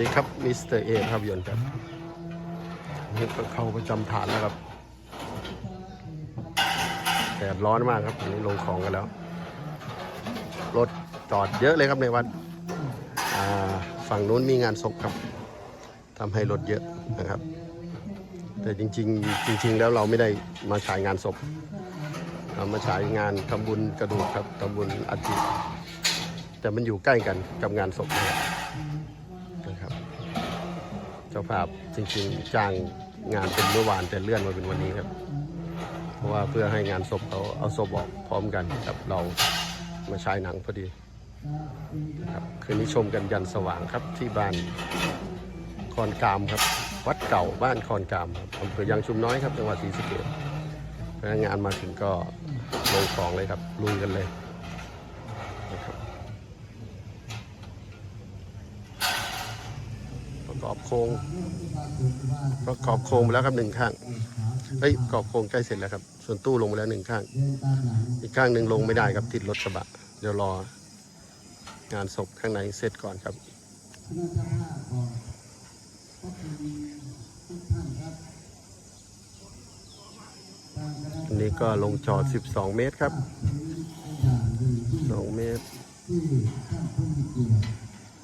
ดีครับมิสเตอร์เอภาพยนตร์ครับนี่ก็เข้าประจำฐานแล้วครับแดดร้อนมากครับอันนี้ลงของกันแล้ว รถจอดเยอะเลยครับในวัดฝั่งนู้นมีงานศพครับทำให้รถเยอะนะครับ แต่จริง ๆ จริง ๆ แล้วเราไม่ได้มาฉายงานศพเรามาฉายงานทำบุญกระดูกครับทำบุญอัฐิแต่มันอยู่ใกล้กันกับงานศพนะครับ เจ้าภาพจริงๆจ้างงานเป็นเมื่อวานแต่เลื่อนมาเป็นวันนี้ครับ เพราะว่าเพื่อให้งานศพเขาเอาศพออกพร้อมกันกับเรามาฉายหนังพอดีครับคืนนี้ชมกันยันสว่างครับที่บ้านคอนกามครับ วัดเก่าบ้านคอนกามครับอำเภอยางชุมน้อยครับจังหวัดศรีสะเกษพนักงานมาถึงก็ลงของเลยครับลุยกันเลยนะครับประกอบโครงประกอบโครงไปแล้วครับหนึ่งข้างเฮ้ยประกอบโครงใกล้เสร็จแล้วครับ ส่วนตู้ลงไปแล้วหนึ่งข้าง อีกข้างหนึ่งลงไม่ได้ครับติดรถกระบะ เดี๋ยวรองานศพข้างในเสร็จก่อนครับอันนี้ก็ลงจอด 12 เมตรครับ 2 เมตร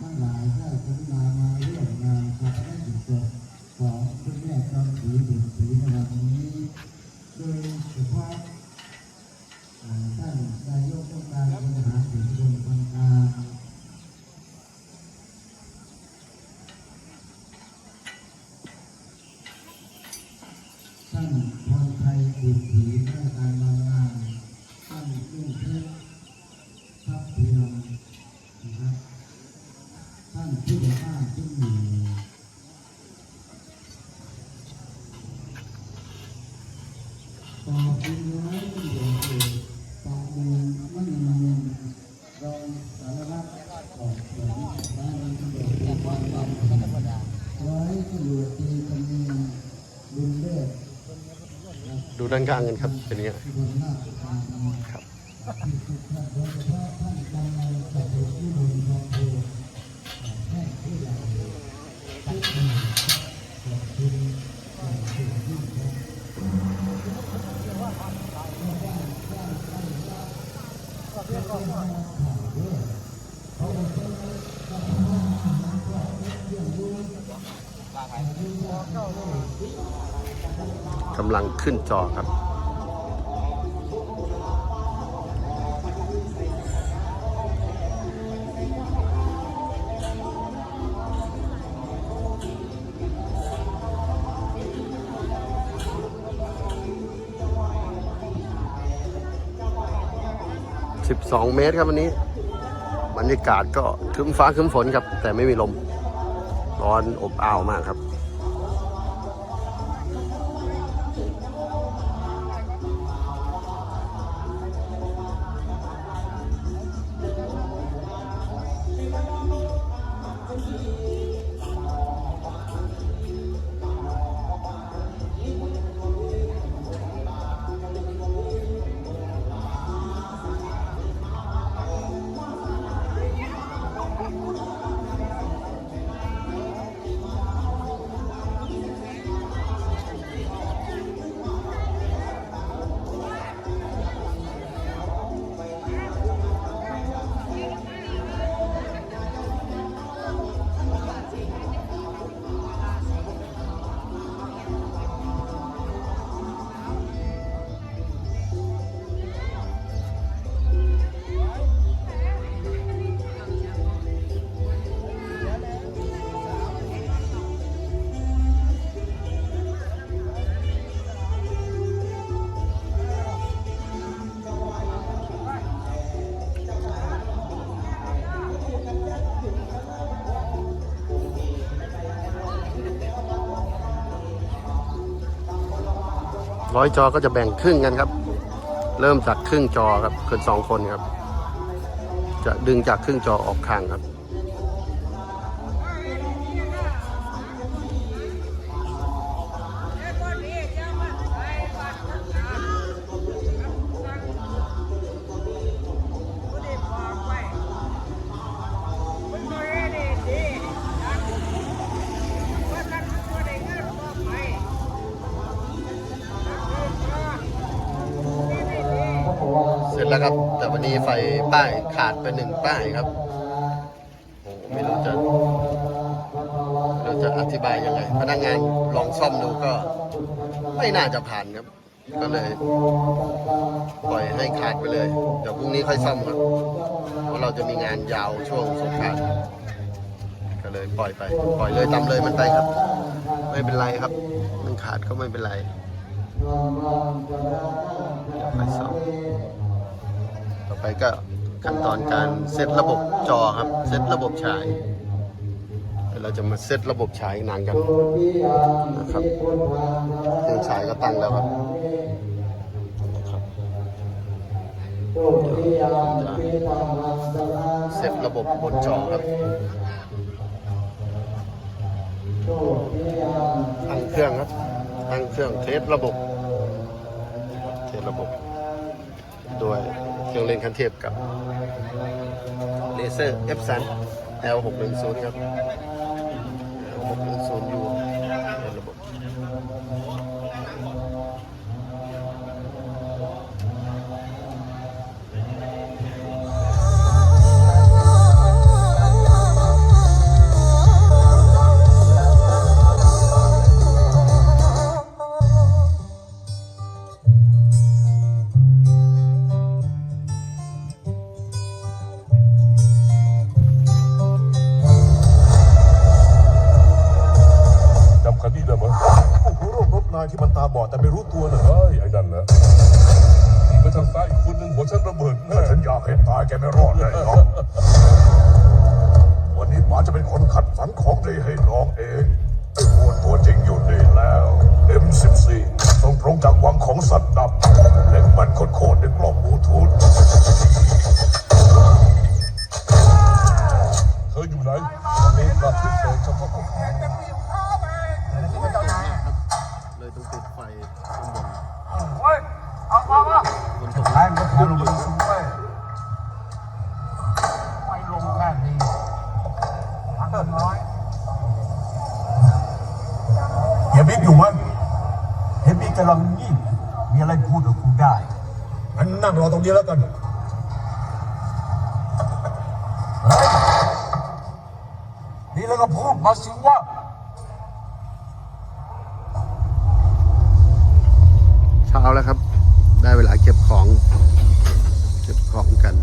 ทั้งหลายได้กรุณามาร่วมงานชาปนกิจศพของคุณแม่จอมศรีบุญศรีในวันนี้ โดยเฉพาะอ่าท่านนายกองค์การบริหารส่วนตำบลบางกลาง ท่านพรไทยบุญศรีแม่การบางงานท่านลุงเทพเพียงนะครับ ท่านผู้ใหญ่บ้านที่อยู่ต่อไปน้อยที่อยู่เอกต่อมูลไม่มีเงินรองสารวัตรสอบสวนบ้านตำรวจภูธรบางพลีร้อยที่อยู่ตีกำเนิดบุญเลิศ ด้านข้างกันครับ เป็นยังไงที่บนหน้าบที่สุดท่านโดยเฉพาะท่านกำนันจัตุที่บุญทองภูแท่นผู้ใหญ่ทุกท่านขอบคุณอย่างสูงยิ่งครับ กำลังขึ้นจอครับ 12 เมตรครับวันนี้ บรรยากาศก็ครึ้มฟ้าครึ้มฝนครับ แต่ไม่มีลม ร้อนอบอ้าวมากครับ ร้อยจอก็จะแบ่งครึ่งกันครับ เริ่มจากครึ่งจอครับคนสองคนครับ จะดึงจากครึ่งจอออกข้างครับ จแล้วครับ แต่วันนี้ไฟป้ายขาดไปหนึ่งป้ายครับโอ้ไม่รู้จะเราจะอธิบายยังไง พนักงานลองซ่อมดูก็ ไม่น่าจะผ่านครับ ก็เลย ปล่อยให้ขาดไปเลย เดี๋ยวพรุ่งนี้ค่อยซ่อมครับเพราะเราจะมีงานยาวช่วงสงกรานต์ก็เลยปล่อยไป ปล่อยเลยตามเลยมันไปครับ ไม่เป็นไรครับ มันขาดก็ไม่เป็นไรเดี๋ยวค่อยซ่อม ไปก็ขั้นตอนการเซตระบบจอครับ เซตระบบฉาย เราจะมาเซตระบบฉายหนังกันนะครับเครื่องฉายก็ตั้งแล้วครับเซตระบบบนจอครับตั้งเครื่องครับตั้งเครื่องเทสระบบ เทสระบบโดยเค รื่องเล่นคันเทพกับเลเซอร์ f 3 L 6 1 0 ครับ L 6 1 0 U เทสระบบ นายที่มันตาบอดแต่ไม่รู้ตัวเลยเฮ้ยไอ้นั่นเหรอนี่ไปทางซ้ายอีกคนหนึ่งหัวฉันระเบิดแน่ฉันอยากเห็นตายแกไม่รอดเลยครับวันนี้ป๋าจะเป็นคนขัดฝันของดีให้น้องเองไอ้โหดตัวจริงอยู่นี่แล้ว M14 ส่งตรงจากวังของสัตว์ดำเล็งมันโคตรๆในกล่องบลูทูธเธออยู่ไหนมีกลับที่เสกเฉพาะเล ยต้องติดไฟข้างบนเฮ้ยเอามาว่าบนตรงแทงก็แทงลงมาสูงเว้ยไม่ลงแค่นี้ทางกันน้อยเฮียบิ๊กอยู่มั้งเฮียบิ๊กกำลังงี่มีอะไรพูดกับคุณได้งั้นนั่งรอตรงนี้แล้วกันนี่แล้วก็พูดมาสิว่า ช้าแล้วครับ ได้เวลาเก็บของ เก็บของกัน